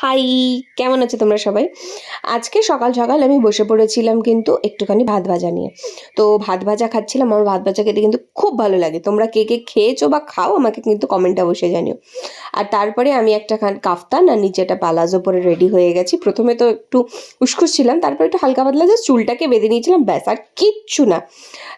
High কেমন আছে তোমরা সবাই? আজকে সকাল সকাল আমি বসে পড়েছিলাম কিন্তু একটুখানি ভাত ভাজা নিয়ে। তো ভাত ভাজা খাচ্ছিলাম, আমার ভাত ভাজা খেতে কিন্তু খুব ভালো লাগে। তোমরা কে কে খেয়েছো বা খাও আমাকে কিন্তু কমেন্টে অবশ্যই জানিও। আর তারপরে আমি একটা খান- কাফতান আর নিচে একটা পালাজো পরে রেডি হয়ে গেছি। প্রথমে তো একটু উস্কুস ছিলাম, তারপরে একটু হালকা পাতলা যে চুলটাকে বেঁধে নিয়েছিলাম, ব্যাস, আর কিচ্ছু না।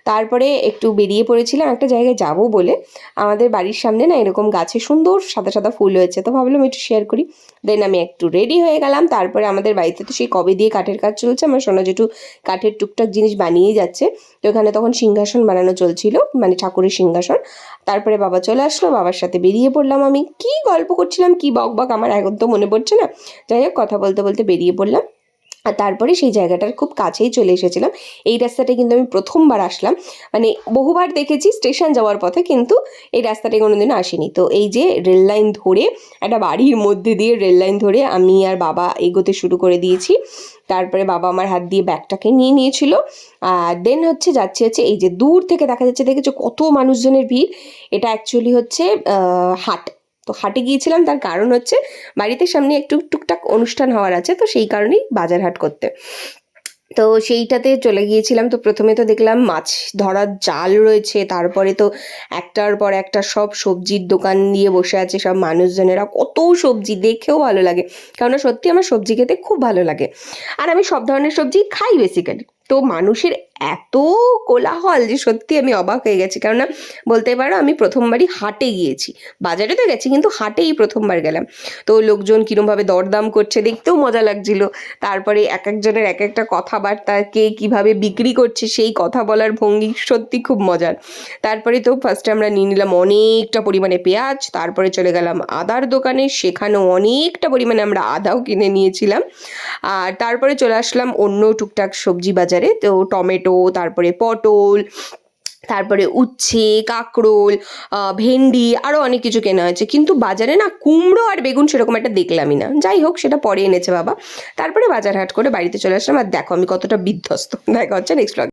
তারপরে একটু বেরিয়ে পড়েছিলাম একটা জায়গায় যাব বলে। আমাদের বাড়ির সামনে না এরকম গাছে সুন্দর সাদা সাদা ফুল হয়েছে, তো ভাবলাম একটু শেয়ার করি। দেন আমি একটু রেডি হয়ে গেলাম। তারপরে আমাদের বাড়িতে তো সেই কবে দিয়ে কাঠের কাজ চলছে, আমার সোনা জেঠু কাঠের টুকটাক জিনিস বানিয়ে যাচ্ছে। তো ওখানে তখন সিংহাসন বানানো চলছিল মানে ঠাকুরের সিংহাসন। তারপরে বাবা চলে আসলো, বাবার সাথে বেরিয়ে পড়লাম আমি। কি গল্প করছিলাম, কি বক বক আমার তো মনে পড়ছে না। যাই হোক, কথা বলতে বলতে বেরিয়ে পড়লাম। তারপরে সেই জায়গাটার খুব কাছেই চলে এসেছিলাম। এই রাস্তাটা কিন্তু আমি প্রথমবার আসলাম। মানে বহুবার দেখেছি স্টেশন যাওয়ার পথে, কিন্তু এই রাস্তাটায় কোনোদিনও আসিনি। তো এই যে রেল লাইন ধরে, একটা বাড়ির মধ্যে দিয়ে রেল লাইন ধরে আমি আর বাবা এগোতে শুরু করে দিয়েছি। তারপরে বাবা আমার হাত দিয়ে ব্যাগটাকে নিয়ে নিয়েছিল। আর দেন হচ্ছে যাচ্ছে হচ্ছে এই যে দূর থেকে দেখা যাচ্ছে, দেখেছ কত মানুষজনের ভিড়? এটা অ্যাকচুয়ালি হচ্ছে হাট। তো হাটে গিয়েছিলাম, তার কারণ হচ্ছে বাড়িতে সামনে একটু টুকটাক অনুষ্ঠান হওয়ার আছে, তো সেই কারণেই বাজার হাট করতে। তো সেইটাতে চলে গিয়েছিলাম, তো প্রথমে তো দেখলাম মাছ ধরার জাল রয়েছে, তারপরে তো একটার পর একটা সব সবজির দোকান নিয়ে বসে আছে সব মানুষজনেরা, কত সবজি দেখেও ভালো লাগে। কেননা সত্যি আমার সবজি খেতে খুব ভালো লাগে। আর আমি সব ধরনের সবজি খাই বেসিক্যালি তো মানুষের এত কোলাহল যে সত্যি আমি অবাক হয়ে গেছি। কেননা বলতে পারো আমি প্রথমবারই হাটে গিয়েছি। বাজারে তো গেছি কিন্তু হাটেই প্রথমবার গেলাম। তো লোকজন কীরমভাবে দরদাম করছে দেখতেও মজা লাগছিল। তারপরে এক একজনের এক একটা কথাবার্তা, কে কীভাবে বিক্রি করছে সেই কথা বলার ভঙ্গি সত্যি খুব মজার। তারপরে তো ফার্স্টে আমরা নিয়ে নিলাম অনেকটা পরিমাণে পেঁয়াজ, তারপরে চলে গেলাম আদার দোকানে। সেখানেও অনেকটা পরিমাণে আমরা আদাও কিনে নিয়েছিলাম। আর তারপরে চলে আসলাম অন্য টুকটাক সবজি বাজারে। তো টমেটো, তারপরে পটল, তারপরে উচ্ছে, কাঁকরোল ভেন্ডি আরও অনেক কিছু কেনা হয়েছে। কিন্তু বাজারে না কুমড়ো আর বেগুন সেরকম একটা দেখলামই না। যাই হোক, সেটা পরে এনেছে বাবা। তারপরে বাজার হাট করে বাড়িতে চলে আসলাম। আর দেখো আমি কতটা বিধ্বস্ত। দেখা হচ্ছে নেক্সট